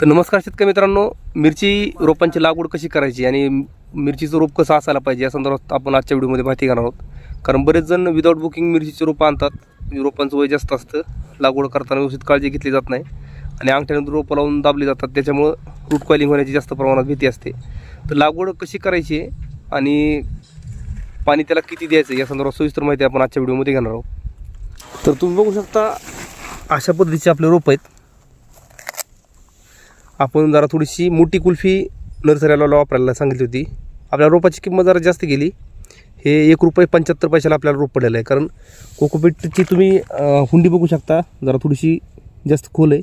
तर नमस्कार शेतकरी मित्रांनो मिरची रोपांची लागवड कशी करायची आणि मिरचीचं रोप कसं असायला पाहिजे या संदर्भात आपण आजच्या व्हिडिओमध्ये माहिती घेणार आहोत. कारण बरेच जण विदाऊट बुकिंग मिरचीचे रोपं आणतात. रोपांचं वय जास्त असतं. लागवड करताना व्यवस्थित काळजी घेतली जात नाही. आणि अंगठ्यानंतर रोपं लावून दाबली जातात. त्याच्यामुळं रूट कॉलिंग होण्याची जास्त प्रमाणात भीती असते. तर लागवड कशी करायची आणि पाणी त्याला किती द्यायचं या संदर्भात सविस्तर माहिती आपण आजच्या व्हिडिओमध्ये घेणार आहोत. तर तुम्ही बघू शकता अशा पद्धतीचे आपले रोप आहेत. आपण जरा थोडीशी मोठी कुल्फी नर्सरीला वापरायला सांगितली होती. आपल्या रोपाची किंमत जरा जास्त गेली. हे एक रुपये पंच्याहत्तर पैशाला आपल्याला रोप पडलेलं आहे. कारण कोकोपीटची तुम्ही हुंडी बघू शकता. जरा थोडीशी जास्त खोल आहे.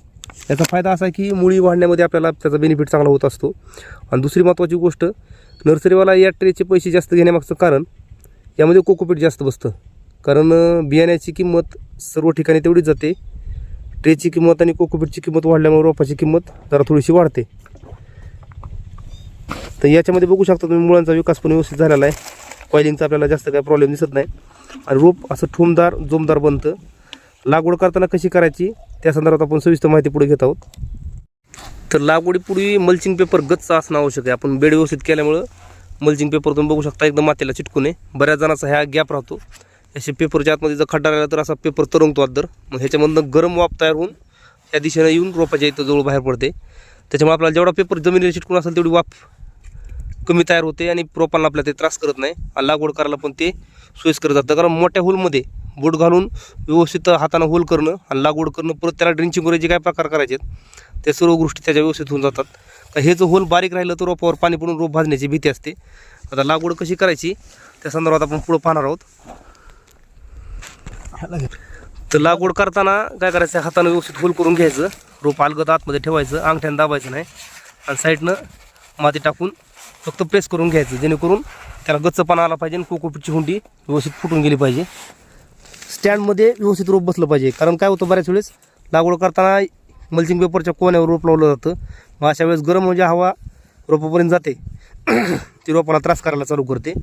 याचा फायदा असा आहे की मुळी वाढण्यामध्ये आपल्याला त्याचा बेनिफिट चांगला होत असतो. आणि दुसरी महत्त्वाची गोष्ट नर्सरीवाला या ट्रेचे पैसे जास्त घेण्यामागचं कारण यामध्ये कोकोपीट जास्त बसतं. कारण बियाण्याची किंमत सर्व ठिकाणी तेवढीच जाते. ट्रेची किंमत आणि कोकोपीटची किंमत वाढल्यामुळे रोपाची किंमत जरा थोडीशी वाढते. तर याच्यामध्ये बघू शकता तुम्ही मुळांचा विकास पण व्यवस्थित झालेला आहे. कॉइलिंगचा आपल्याला जास्त काही प्रॉब्लेम दिसत नाही. आणि रोप असं ठोमदार जोमदार बनतं. लागवड करताना कशी करायची त्या संदर्भात आपण सविस्तर माहिती पुढे घेत आहोत. तर लागवडीपूर्वी मल्चिंग पेपर गच्च असणं आवश्यक आहे. आपण बेड व्यवस्थित केल्यामुळं मल्चिंग पेपर तुम्ही बघू शकता एकदम मातीला चिटकून आहे. बऱ्याच जणांचा ह्या गॅप राहतो. असे पेपरच्या आतमध्ये जर खड्डा राहिला तर असा पेपर तरंगतो आदर मग ह्याच्यामधनं गरम वाफ तयार होऊन त्या दिशेनं येऊन रोपाच्या इथं जवळ बाहेर पडते. त्याच्यामुळे आपल्याला जेवढा पेपर जमिनीला चिटकून असेल तेवढी वाफ कमी तयार होते आणि रोपांना आपल्याला ते त्रास करत नाही. आणि लागवड करायला पण ते सोयीस्कर जातं. कारण मोठ्या होलमध्ये बोट घालून व्यवस्थित हातानं होल करणं आणि लागवड करणं परत त्याला ड्रिंचिंग वगैरे जे काय प्रकार करायचे आहेत त्या सर्व गोष्टी त्याच्या व्यवस्थित होऊन जातात. तर हे जर होल बारीक राहिलं तर रोपावर पाणी पडून रोप भाजण्याची भीती असते. आता लागवड कशी करायची त्या संदर्भात आपण पुढं पाहणार आहोत. तर लागवड करताना काय करायचं हातानं व्यवस्थित फुल करून घ्यायचं. रोप अलगत आतमध्ये ठेवायचं अंगठ्यानं दाबायचं नाही. आणि साईडनं माती टाकून फक्त प्रेस करून घ्यायचं जेणेकरून त्याला गच्चपणा आला पाहिजे आणि कोकोपीटची हुंडी व्यवस्थित फुटून गेली पाहिजे. स्टँडमध्ये व्यवस्थित रोप बसलं पाहिजे. कारण काय होतं बऱ्याच वेळेस लागवड करताना मल्चिंग पेपरच्या कोण्यावर रोप लावलं जातं. मग अशा वेळेस गरम म्हणजे हवा रोपापर्यंत जाते. ती रोपाला त्रास करायला चालू करते.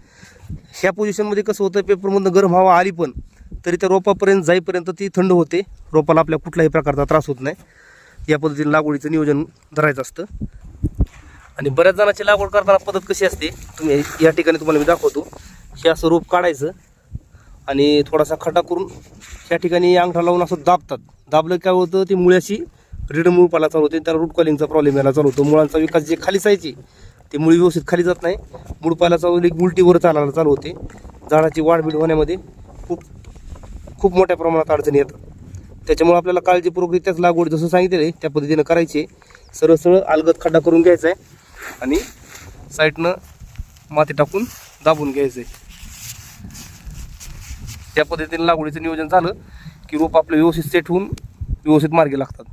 ह्या पोझिशनमध्ये कसं होतं पेपरमधून गरम हवा आली पण तरी त्या रोपापर्यंत जाईपर्यंत ती थंड होते. रोपाला आपल्या कुठल्याही प्रकारचा त्रास होत नाही. या पद्धतीने लागवडीचं नियोजन धरायचं असतं. आणि बऱ्याच जणांची लागवड करताना पद्धत कशी असते तुम्ही या ठिकाणी तुम्हाला मी दाखवतो. हे असं रोप काढायचं आणि थोडासा खड्डा करून या ठिकाणी अंगठा लावून असं दाबतात. दाबलं काय होतं ती मुळ्याशी रिड मूळ पाला चालू होते त्याला रूट कॉलिंगचा प्रॉब्लेम यायला चालू होतो. मुळांचा विकास जे खाली जायची ते मुळी व्यवस्थित खाली जात नाही. मूळ पाला चालू एक उलटीवर चालायला चालू होते. झाडाची वाढबीड होण्यामध्ये खूप खूप मोठ्या प्रमाणात अडचणी येतात. त्याच्यामुळे आपल्याला काळजीपूर्वकरित्याच लागवड जसं सांगितलेलं आहे त्या पद्धतीनं करायची आहे. सरळ सरळ अलगत खड्डा करून घ्यायचा आहे आणि साईडनं माती टाकून दाबून घ्यायचं आहे. त्या पद्धतीनं लागवडीचं नियोजन झालं की रोप आपलं व्यवस्थित सेट होऊन व्यवस्थित मार्गी लागतात.